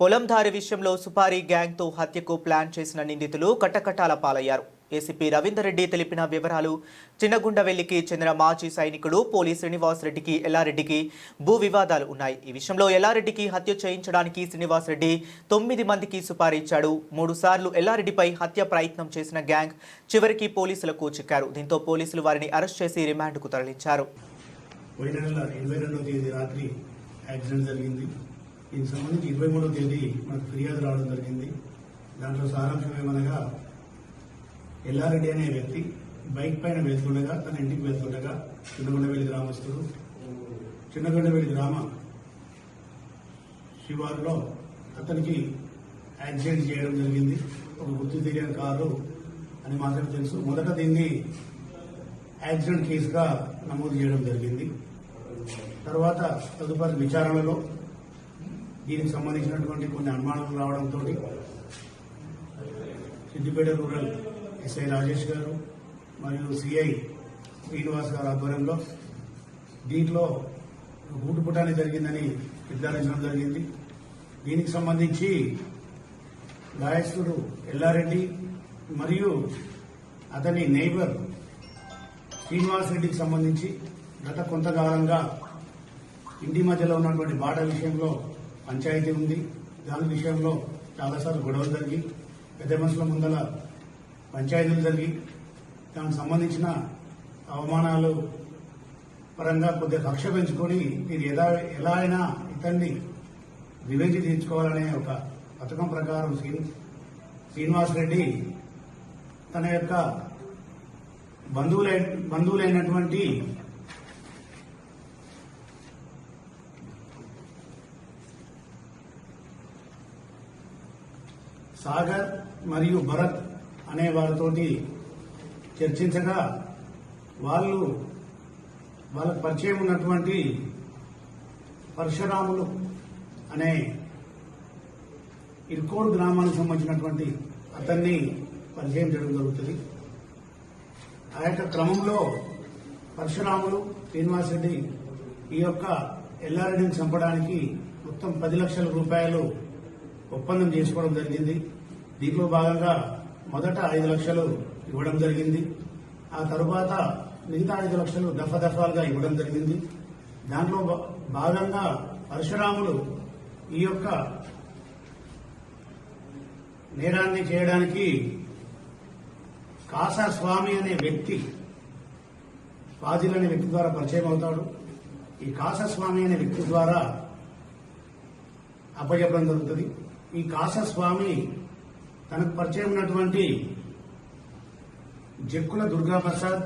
పొలంధారి విషయంలో సుపారీ గ్యాంగ్తో హత్యకు ప్లాన్ చేసిన నిందితులు కట్టకట్టాల పాలయ్యారు. ఏసీపీ రవీందర్ రెడ్డి తెలిపిన వివరాలు చిన్నగుండవెల్లికి చెందిన మాజీ సైనికుడు పోలీస్ శ్రీనివాస్ రెడ్డికి ఎల్లారెడ్డికి భూ వివాదాలు ఉన్నాయి. ఈ విషయంలో ఎల్లారెడ్డికి హత్య చేయించడానికి శ్రీనివాస్ రెడ్డి తొమ్మిది మందికి సుపారీ ఇచ్చాడు. మూడు సార్లు ఎల్లారెడ్డిపై హత్య ప్రయత్నం చేసిన గ్యాంగ్ చివరికి పోలీసులకు చిక్కారు. దీంతో పోలీసులు వారిని అరెస్ట్ చేసి రిమాండ్కు తరలించారు. పోయిన నెల ఇరవై రెండవ తేదీ రాత్రి యాక్సిడెంట్ జరిగింది. దీనికి సంబంధించి ఇరవై మూడవ తేదీ మనకు ఫిర్యాదు రావడం జరిగింది. దాంట్లో సారాంశం ఏమనగా ఎల్లారెడ్డి అనే వ్యక్తి బైక్ పైన వెళ్తుండగా తన ఇంటికి వెళ్తుండగా చిన్నగొండవెల్లి గ్రామస్తుడు చిన్నగొండవెల్లి గ్రామ శివారులో అతనికి యాక్సిడెంట్ చేయడం జరిగింది. ఒక గుర్తు తెలియని కారు అని మాత్రమే తెలుసు. మొదట దీన్ని యాక్సిడెంట్ కేసుగా నమోదు చేయడం జరిగింది. తర్వాత తదుపరి విచారణలో దీనికి సంబంధించినటువంటి కొన్ని అనుమానాలు రావడంతో సిద్దిపేట రూరల్ ఎస్ఐ రాజేష్ గారు మరియు సిఐ శ్రీనివాస్ గారు ఆధ్వర్యంలో దీంట్లో గూటు జరిగిందని నిర్ధారించడం జరిగింది. దీనికి సంబంధించి గాయస్తుడు ఎల్లారెడ్డి మరియు అతని నైబర్ శ్రీనివాస్ రెడ్డికి సంబంధించి గత కొంతకాలంగా ఇంటి మధ్యలో ఉన్నటువంటి బాట విషయంలో పంచాయతీ ఉంది. దాని విషయంలో చాలాసార్లు గొడవలు జరిగి పెద్ద మనుషుల ముందల పంచాయతీలు జరిగి దానికి సంబంధించిన అవమానాలు పరంగా కొద్దిగా కక్ష పెంచుకొని మీరు ఎలా ఎలా అయినా ఇతన్ని వివేచి తీర్చుకోవాలనే ఒక పథకం ప్రకారం శ్రీ- శ్రీనివాస్ రెడ్డి తన యొక్క బంధువులై బంధువులైనటువంటి సాగర్ మరియు భరత్ అనే వారితోటి చర్చించగా వాళ్ళు వాళ్ళకు పరిచయం ఉన్నటువంటి పరశురాములు అనే ఇర్కోడ్ గ్రామానికి సంబంధించినటువంటి అతన్ని పరిచయం చేయడం జరుగుతుంది. ఆ యొక్క క్రమంలో పరశురాములు శ్రీనివాస్ రెడ్డి ఈ యొక్క ఎల్లారెడ్డిని చంపడానికి మొత్తం పది లక్షల రూపాయలు ఒప్పందం చేసుకోవడం జరిగింది. దీంట్లో భాగంగా మొదట ఐదు లక్షలు ఇవ్వడం జరిగింది. ఆ తరువాత మిగతా ఐదు లక్షలు దఫా దఫాలుగా ఇవ్వడం జరిగింది. దాంట్లో భా- భాగంగా పరశురాములు ఈ యొక్క నేరాన్ని చేయడానికి కాసా స్వామి అనే వ్యక్తి ఫాజిల్ అనే వ్యక్తి ద్వారా పరిచయం అవుతాడు. ఈ కాసస్వామి అనే వ్యక్తి ద్వారా అప్పచెప్పడం జరుగుతుంది. ఈ కాసస్వామి తనకు పరిచయం ఉన్నటువంటి జక్కుల దుర్గాప్రసాద్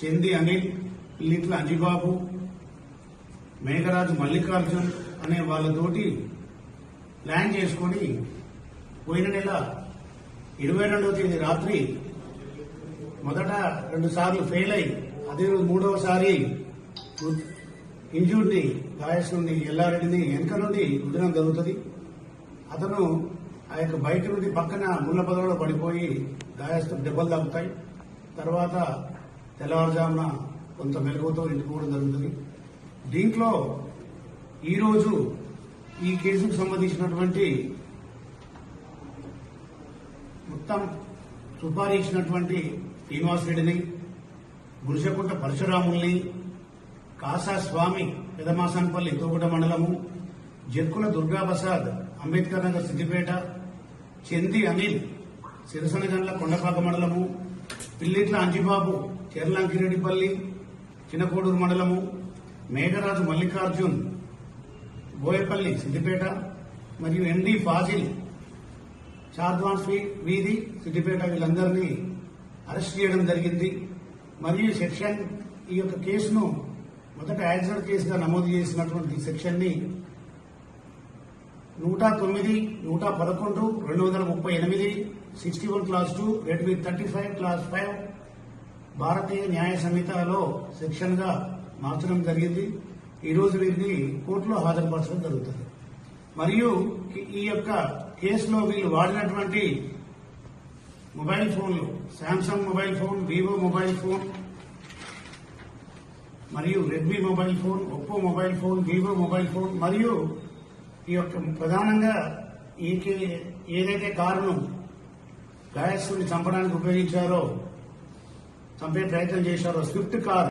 చంది అనిల్ లిట్ల అంజిబాబు మేఘరాజు మల్లికార్జున్ అనే వాళ్ళతోటి ప్లాన్ చేసుకొని పోయిన నెల ఇరవై రెండవ తేదీ రాత్రి మొదట రెండు సార్లు ఫెయిల్ అయి అదే రోజు మూడవసారి ఇంజూర్ని గాయస్తుని ఎల్లారెడ్డిని వెనక నుండి గుద్దడం జరుగుతుంది. అతను ఆ యొక్క బైక్ నుండి పక్కన ముళ్ళ పొదలో పడిపోయి దాయస్తు దెబ్బలు తగ్గుతాయి తర్వాత తెల్లవారుజామున కొంత మెలుగుతో ఇంటికి జరుగుతుంది. దీంట్లో ఈరోజు ఈ కేసుకు సంబంధించినటువంటి మొత్తం సుపారీ ఇచ్చినటువంటి శ్రీనివాస్ రెడ్డిని గురిసెకుంట పరశురాముల్ని కాసా స్వామి పెదమాసాన్పల్లి తోగుట మండలము జక్కుల దుర్గాప్రసాద్ అంబేద్కర్ నగర్ సిద్దిపేట చెంది అనిల్ సిరసనగండ్ల కొండపాక మండలము పిల్లిట్ల అంజిబాబు చెర్లంకిరెడ్డిపల్లి చిన్నకోడూరు మండలము మేఘరాజు మల్లికార్జున్ బోయపల్లి సిద్దిపేట మరియు ఎండి ఫాజిల్ చార్ద్వాన్స్ వీధి సిద్దిపేట వీళ్ళందరినీ అరెస్ట్ చేయడం జరిగింది. మరియు సెక్షన్ ఈ యొక్క కేసును మొదట యాక్సిడెంట్ కేసుగా నమోదు చేసినటువంటి సెక్షన్ని నూట తొమ్మిది నూట పదకొండు రెండు వందల ముప్పై ఎనిమిది sixty one clause two read thirty five clause five భారతీయ న్యాయ సంహితలో సెక్షన్గా మార్చడం జరిగింది. ఈరోజు వీరిని కోర్టులో హాజరుపరచడం జరుగుతుంది. మరియు ఈ యొక్క కేసులో వీళ్ళు వాడినటువంటి మొబైల్ ఫోన్లు Samsung mobile phone Vivo mobile phone మరియు Redmi mobile phone Oppo mobile phone Vivo mobile phone మరియు ఈ యొక్క ప్రధానంగా ఈకి ఏదైతే కారును గాయస్సుని చంపడానికి ఉపయోగించారో చంపే ప్రయత్నం చేశారో స్విఫ్ట్ కార్.